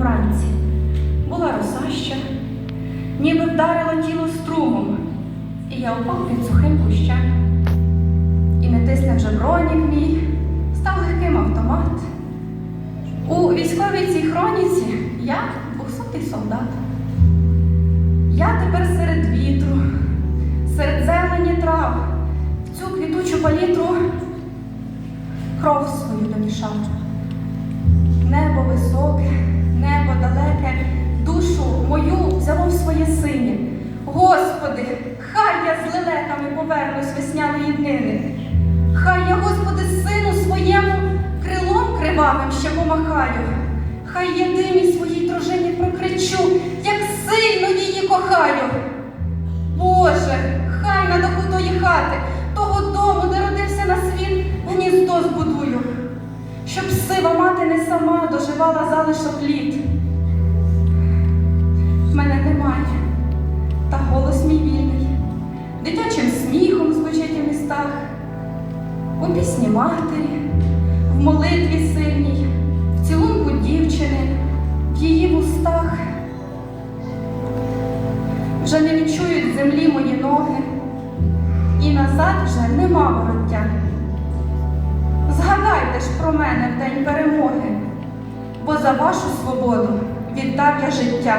вранці. Була роса ще, ніби вдарило тіло струмом, і я упав під сухим кущем. І не тисне вже бронік мій, став легким автомат. У військовій цій хроніці я двохсотий солдат. Я тепер серед вітру, серед зелені трав, в цю квітучу палітру кров свою домішав. Небо високе, небо далеке, душу мою взяло в своє синє. Господи, хай я з лелеками повернусь весняної днини. Хай я, Господи, сину своєму крилом кривавим ще помахаю. Хай єдиній своїй дружині прокричу, як сильно її кохаю. Боже, хай на даху тої хати, того дому, де родився на світ, гніздо збудую, доживала залишок літ. Мене немає, та голос мій вільний, дитячим сміхом звучить у містах, у пісні матері, в молитві сильній, в цілунку дівчини, в її вустах. Вже не відчують землі мої ноги, і назад вже нема вороття. Згадайте ж про мене в день перемоги, бо за вашу свободу віддав я життя.